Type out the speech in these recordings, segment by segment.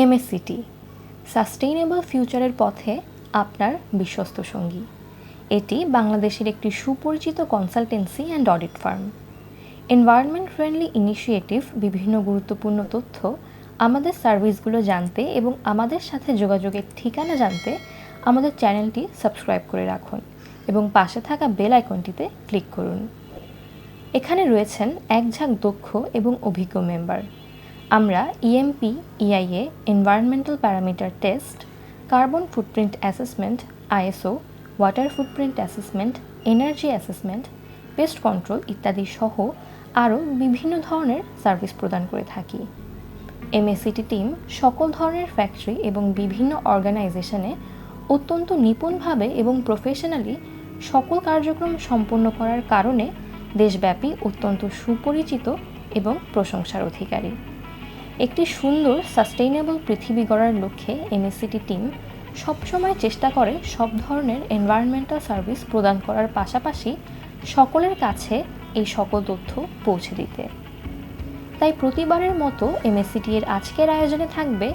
এমএসসিটি sustainable ফিউচারের পথে আপনার বিশ্বস্ত সঙ্গী। এটি বাংলাদেশের একটি সুপরিচিত consultancy and audit firm environment friendly initiative বিভিন্ন গুরুত্বপূর্ণ তথ্য আমাদের সার্ভিসগুলো জানতে এবং আমাদের সাথে যোগাযোগের ঠিকানা জানতে আমাদের চ্যানেলটি সাবস্ক্রাইব করে রাখুন এবং পাশে থাকা বেল আইকনটিতে ক্লিক করুন। এখানে রয়েছেন এক ঝাঁক দক্ষ এবং অভিজ্ঞ মেম্বার আমরা EMP EIA environmental parameter test carbon footprint assessment ISO water footprint assessment energy assessment pest control ইত্যাদি সহ আরও বিভিন্ন ধরনের সার্ভিস প্রদান করে থাকি। এমএসিটি টিম সকল ধরনের ফ্যাক্টরি এবং বিভিন্ন অর্গানাইজেশনে অত্যন্ত নিপুণভাবে এবং প্রফেশনালি সকল কার্যক্রম সম্পন্ন করার কারণে দেশব্যাপী অত্যন্ত সুপরিচিত এবং প্রশংসার অধিকারী। একটি সুন্দর সাস্টেইনেবল পৃথিবী গড়ার লক্ষ্যে এমএসসিটি টিম সবসময় চেষ্টা করে সব ধরনের এনভায়রনমেন্টাল সার্ভিস প্রদান করার পাশাপাশি সকলের কাছে এই সকল তথ্য পৌঁছে দিতে। তাই প্রতিবারের মতো এমএসসিটি এর আজকের আয়োজনে থাকবে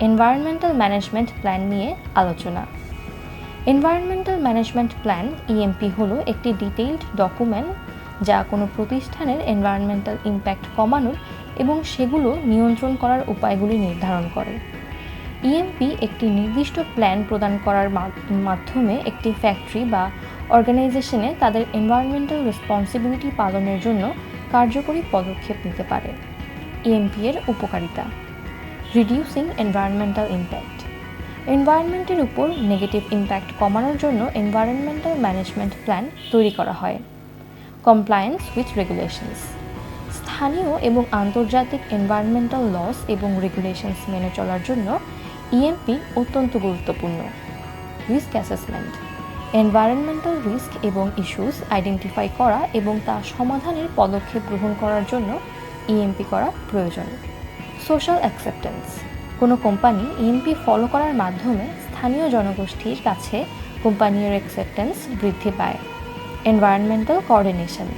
এনভায়রনমেন্টাল ম্যানেজমেন্ট প্ল্যান নিয়ে আলোচনা। এনভায়রনমেন্টাল ম্যানেজমেন্ট প্ল্যান ইএমপি হলো একটি ডিটেইলড ডকুমেন্ট যা কোনো প্রতিষ্ঠানের এনভায়রনমেন্টাল ইম্প্যাক্ট কমানোর এবং সেগুলো নিয়ন্ত্রণ করার উপায়গুলি নির্ধারণ করে। ইএমপি একটি নির্দিষ্ট প্ল্যান প্রদান করার মাধ্যমে একটি ফ্যাক্টরি বা অর্গানাইজেশনে তাদের এনভায়রনমেন্টাল রেসপন্সিবিলিটি পালনের জন্য কার্যকরী পদক্ষেপ নিতে পারে। ইএমপি এর উপকারিতা রিডিউসিং এনভায়রনমেন্টাল ইম্প্যাক্ট এনভায়রনমেন্টের উপর নেগেটিভ ইম্প্যাক্ট কমানোর জন্য এনভায়রনমেন্টাল ম্যানেজমেন্ট প্ল্যান তৈরি করা হয়। কমপ্লায়েন্স উইথ রেগুলেশনস স্থানীয় এবং আন্তর্জাতিক এনভায়রনমেন্টাল লস এবং রেগুলেশনস মেনে চলার জন্য ইএমপি অত্যন্ত গুরুত্বপূর্ণ। রিস্ক অ্যাসেসমেন্ট এনভায়রনমেন্টাল রিস্ক এবং ইস্যুস আইডেন্টিফাই করা এবং তা সমাধানের পদক্ষেপ গ্রহণ করার জন্য ইএমপি করা প্রয়োজন। সোশ্যাল অ্যাকসেপ্টেন্স কোনো কোম্পানি ইএমপি ফলো করার মাধ্যমে স্থানীয় জনগোষ্ঠীর কাছে কোম্পানির অ্যাকসেপ্টেন্স বৃদ্ধি পায়। এনভায়রনমেন্টাল কোঅর্ডিনেশন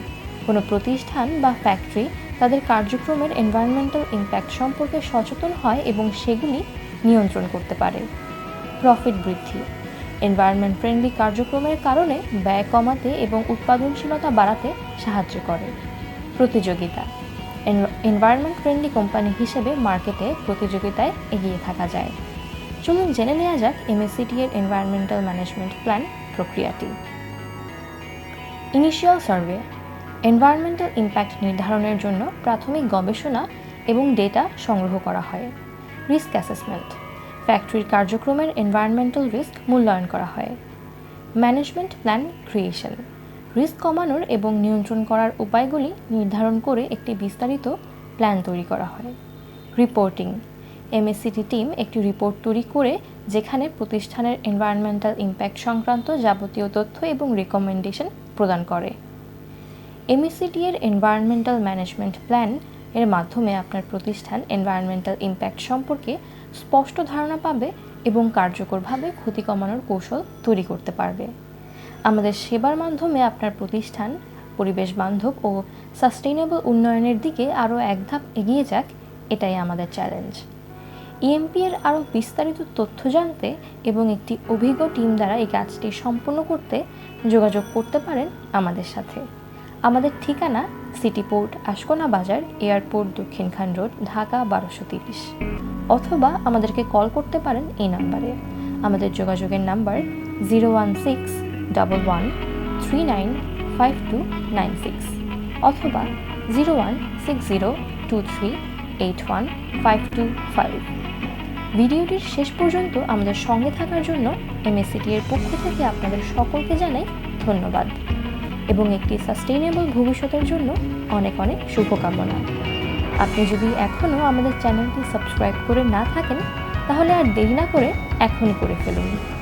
কোনো প্রতিষ্ঠান বা ফ্যাক্টরি তাদের কার্যক্রমের এনভায়রনমেন্টাল ইম্প্যাক্ট সম্পর্কে সচেতন হয় এবং সেগুলি নিয়ন্ত্রণ করতে পারে। প্রফিট বৃদ্ধি। এনভায়রনমেন্ট ফ্রেন্ডলি কার্যক্রমের কারণে ব্যয় কমাতে এবং উৎপাদনশীলতা বাড়াতে সাহায্য করে। প্রতিযোগিতা। এনভায়রনমেন্ট ফ্রেন্ডলি কোম্পানি হিসেবে মার্কেটে প্রতিযোগিতায় এগিয়ে থাকা যায়। চলুন জেনে নেওয়া যাক এমএসসিটি এর এনভায়রনমেন্টাল ম্যানেজমেন্ট প্ল্যান প্রক্রিয়াটি। ইনিশিয়াল সার্ভে এনভায়রনমেন্টাল ইম্প্যাক্ট নির্ধারণের জন্য প্রাথমিক গবেষণা এবং ডেটা সংগ্রহ করা হয়। রিস্ক অ্যাসেসমেন্ট ফ্যাক্টরির কার্যক্রমের এনভায়রনমেন্টাল রিস্ক মূল্যায়ন করা হয়। ম্যানেজমেন্ট প্ল্যান ক্রিয়েশন রিস্ক কমানোর এবং নিয়ন্ত্রণ করার উপায়গুলি নির্ধারণ করে একটি বিস্তারিত প্ল্যান তৈরি করা হয়। রিপোর্টিং এমএসসিটি টিম একটি রিপোর্ট তৈরি করে যেখানে প্রতিষ্ঠানের এনভায়রনমেন্টাল ইম্প্যাক্ট সংক্রান্ত যাবতীয় তথ্য এবং রেকমেন্ডেশন প্রদান করে। এমএসসিটি এর এনভায়রনমেন্টাল ম্যানেজমেন্ট প্ল্যান এর মাধ্যমে আপনার প্রতিষ্ঠান এনভায়রনমেন্টাল ইম্প্যাক্ট সম্পর্কে স্পষ্ট ধারণা পাবে এবং কার্যকরভাবে ক্ষতি কমানোর কৌশল তৈরি করতে পারবে। আমাদের সেবার মাধ্যমে আপনার প্রতিষ্ঠান, পরিবেশ বান্ধব ও সাস্টেইনেবল উন্নয়নের দিকে আরও এক ধাপ এগিয়ে যাক, এটাই আমাদের চ্যালেঞ্জ। ইএমপি এর আরও বিস্তারিত তথ্য জানতে এবং একটি অভিজ্ঞ টিম দ্বারা এই কাজটি সম্পন্ন করতে যোগাযোগ করতে পারেন আমাদের সাথে। আমাদের ঠিকানা সিটি পোর্ট আশকোনা বাজার, এয়ারপোর্ট দক্ষিণখান রোড, ঢাকা বারোশো তিরিশ। অথবা আমাদেরকে কল করতে পারেন এই নাম্বারে। আমাদের যোগাযোগের number zero one six double one three nine five two nine six অথবা zero one six zero two three eight one five two five. ভিডিওটির শেষ পর্যন্ত আমাদের সঙ্গে থাকার জন্য এমএসসিটি এর পক্ষ থেকে আপনাদের সকলকে জানাই ধন্যবাদ। এবং একটি সাস্টেইনেবল ভবিষ্যতের জন্য অনেক অনেক শুভকামনা। আপনি যদি এখনও আমাদের চ্যানেলটি সাবস্ক্রাইব করে না থাকেন, তাহলে আর দেরি না করে এখনই করে ফেলুন।